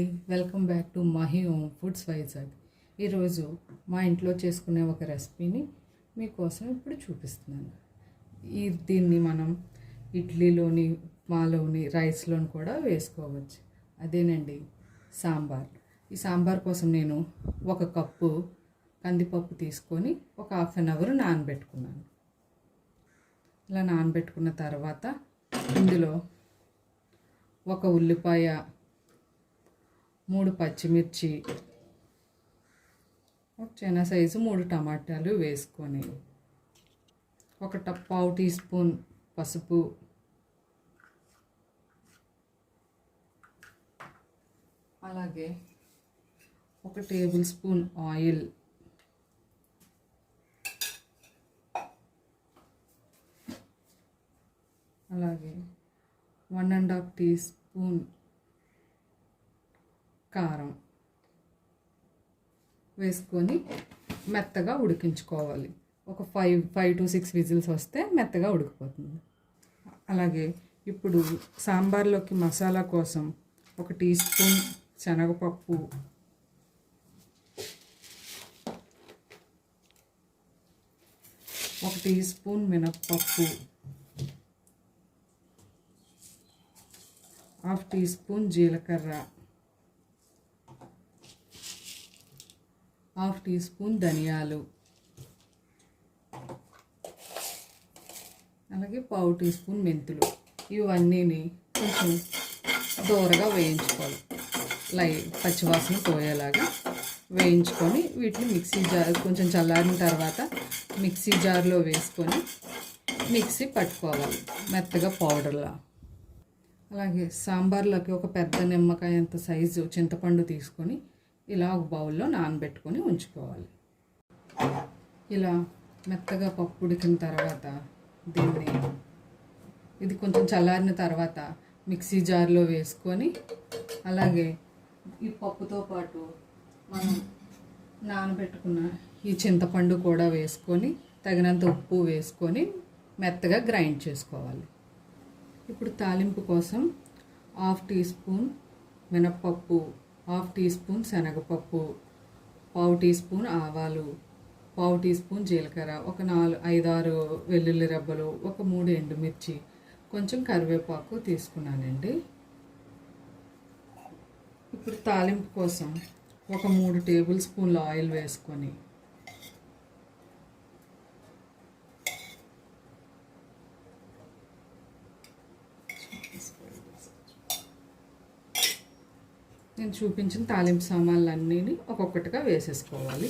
అండి. Welcome back to Mahi home foods Vizag ఈరోజు మా ఇంట్లో చేసుకునే ఒక రెసిపీని మీకోసం ఇప్పుడు చూపిస్తున్నాను. ఈ దీన్ని మనం ఇడ్లీలోని ఉప్మాలోని రైస్లోని కూడా వేసుకోవచ్చు. అదేనండి సాంబార్. ఈ సాంబార్ కోసం నేను ఒక కప్పు కందిపప్పు తీసుకొని ఒక హాఫ్ అన్ అవర్ నానబెట్టుకున్నాను. ఇలా నానబెట్టుకున్న తర్వాత ఇందులో ఒక ఉల్లిపాయ మూడు పచ్చిమిర్చి ఒక చిన్న సైజు మూడు టమాటాలు వేసుకొని ఒక ట- పావు టీ స్పూన్ పసుపు అలాగే ఒక టేబుల్ స్పూన్ ఆయిల్ అలాగే one and half teaspoon కారం వేసుకొని మెత్తగా ఉడికించుకోవాలి. ఒక five five to six whistles వస్తే మెత్తగా ఉడికిపోతుంది. అలాగే ఇప్పుడు సాంబార్లోకి మసాలా కోసం ఒక టీ స్పూన్ శనగపప్పు ఒక టీ స్పూన్ మినప్పప్పు హాఫ్ టీ స్పూన్ జీలకర్ర హాఫ్ టీ స్పూన్ ధనియాలు. అలాగే పావు టీ స్పూన్ మెంతులు. ఇవన్నీని కొంచెం దూరగా వేయించుకోవాలి. లై పచ్చివాసన పోయేలాగా వేయించుకొని వీటిని మిక్సీ జార్ కొంచెం చల్లారిన తర్వాత మిక్సీ జార్లో వేసుకొని మిక్సీ పట్టుకోవాలి మెత్తగా పౌడర్లా. అలాగే సాంబార్లోకి ఒక పెద్ద నిమ్మకాయ అంత సైజు చింతపండు తీసుకొని ఇలా ఒక బౌల్లో నానబెట్టుకొని ఉంచుకోవాలి. ఇలా మెత్తగా పప్పు ఉడికిన తర్వాత దీన్ని ఇది కొంచెం చల్లారిన తర్వాత మిక్సీ జార్లో వేసుకొని అలాగే ఈ పప్పుతో పాటు మనం నానబెట్టుకున్న ఈ చింతపండు కూడా వేసుకొని తగినంత ఉప్పు వేసుకొని మెత్తగా గ్రైండ్ చేసుకోవాలి. ఇప్పుడు తాలింపు కోసం హాఫ్ టీ స్పూన్ మినప్పప్పు హాఫ్ టీ స్పూన్ శనగపప్పు పావు టీ స్పూన్ ఆవాలు పావు టీ స్పూన్ జీలకర్ర ఒక నాలుగు ఐదారు వెల్లుల్లి రెబ్బలు ఒక మూడు ఎండుమిర్చి కొంచెం కరివేపాకు తీసుకున్నానండి. ఇప్పుడు తాలింపు కోసం ఒక మూడు టేబుల్ స్పూన్ల ఆయిల్ వేసుకొని నేను చూపించిన తాలింపు సామాన్లు అన్నీని ఒక్కొక్కటిగా వేసేసుకోవాలి.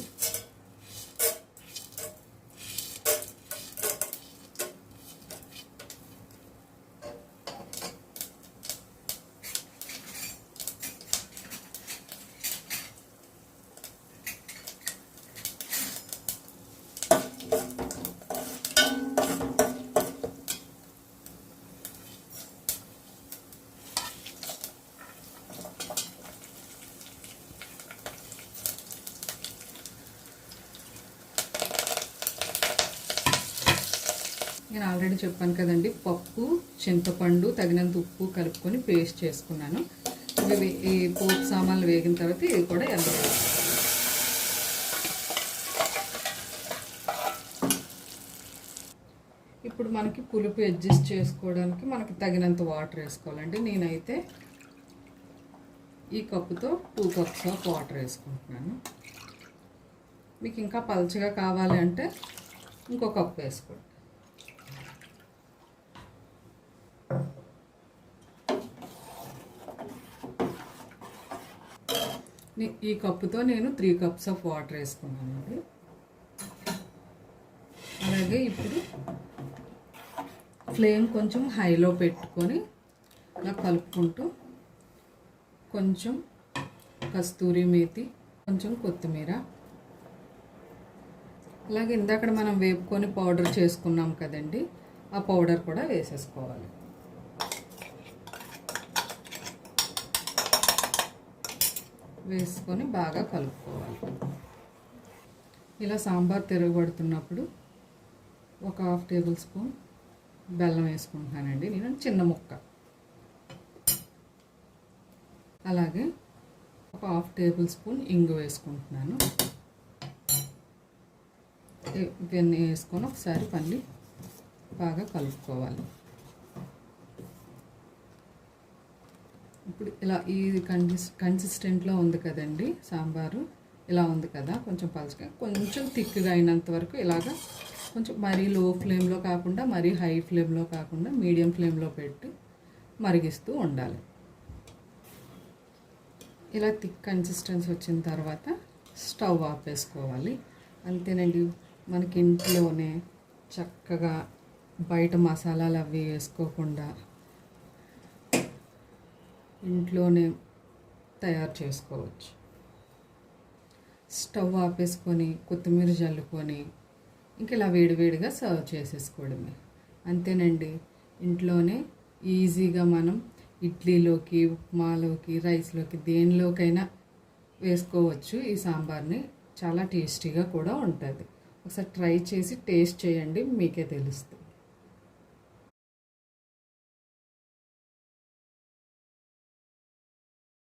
నేను ఆల్రెడీ చెప్పాను కదండి పప్పు చింతపండు తగినంత ఉప్పు కలుపుకొని పేస్ట్ చేసుకున్నాను. ఇవి ఈ పోపు సామాన్లు వేగిన తర్వాత ఇవి కూడా ఎంత ఇప్పుడు మనకి పులుపు అడ్జస్ట్ చేసుకోవడానికి మనకి తగినంత వాటర్ వేసుకోవాలండి. నేనైతే ఈ కప్పుతో టూ కప్స్ ఆఫ్ వాటర్ వేసుకుంటున్నాను. మీకు ఇంకా పలచగా కావాలి అంటే ఇంకో కప్పు వేసుకోండి. ఈ కప్పుతో నేను త్రీ కప్స్ ఆఫ్ వాటర్ వేసుకున్నానండి అలాగే ఇప్పుడు ఫ్లేమ్ కొంచెం హైలో పెట్టుకొని ఇలా కలుపుకుంటూ కొంచెం కస్తూరి మేతి కొంచెం కొత్తిమీర. అలాగే ఇందాక మనం వేపుకొని పౌడర్ చేసుకున్నాం కదండి ఆ పౌడర్ కూడా వేసేసుకోవాలి. వేసుకొని బాగా కలుపుకోవాలి. ఇలా సాంబార్ తిరగబడుతున్నప్పుడు ఒక హాఫ్ టేబుల్ స్పూన్ బెల్లం వేసుకుంటున్నానండి. నేను చిన్న ముక్క. అలాగే ఒక హాఫ్ టేబుల్ స్పూన్ ఇంగు వేసుకుంటున్నాను. ఇవన్నీ వేసుకొని ఒకసారి మళ్ళీ బాగా కలుపుకోవాలి. ఇప్పుడు ఇలా ఈ కన్సిస్ కన్సిస్టెంట్లో ఉంది కదండి సాంబారు. ఇలా ఉంది కదా కొంచెం పలుచగా కొంచెం థిక్గా అయినంత వరకు ఇలాగా కొంచెం మరీ లో ఫ్లేమ్లో కాకుండా మరీ హై ఫ్లేమ్లో కాకుండా మీడియం ఫ్లేమ్లో పెట్టి మరిగిస్తూ ఉండాలి. ఇలా థిక్ కన్సిస్టెన్సీ వచ్చిన తర్వాత స్టవ్ ఆపేసుకోవాలి అంతేనండి మనకి ఇంట్లోనే చక్కగా బయట మసాలాలు అవి వేసుకోకుండా ఇంట్లోనే తయారు చేసుకోవచ్చు. స్టవ్ ఆపేసుకొని కొత్తిమీర చల్లుకొని ఇంక ఇలా వేడివేడిగా సర్వ్ చేసేసుకోవడమే. అంతేనండి ఇంట్లోనే ఈజీగా మనం ఇడ్లీలోకి ఉప్మాలోకి రైస్లోకి దేనిలోకైనా వేసుకోవచ్చు. ఈ సాంబార్ని చాలా టేస్టీగా కూడా ఉంటుంది. ఒకసారి ట్రై చేసి టేస్ట్ చేయండి మీకే తెలుస్తుంది.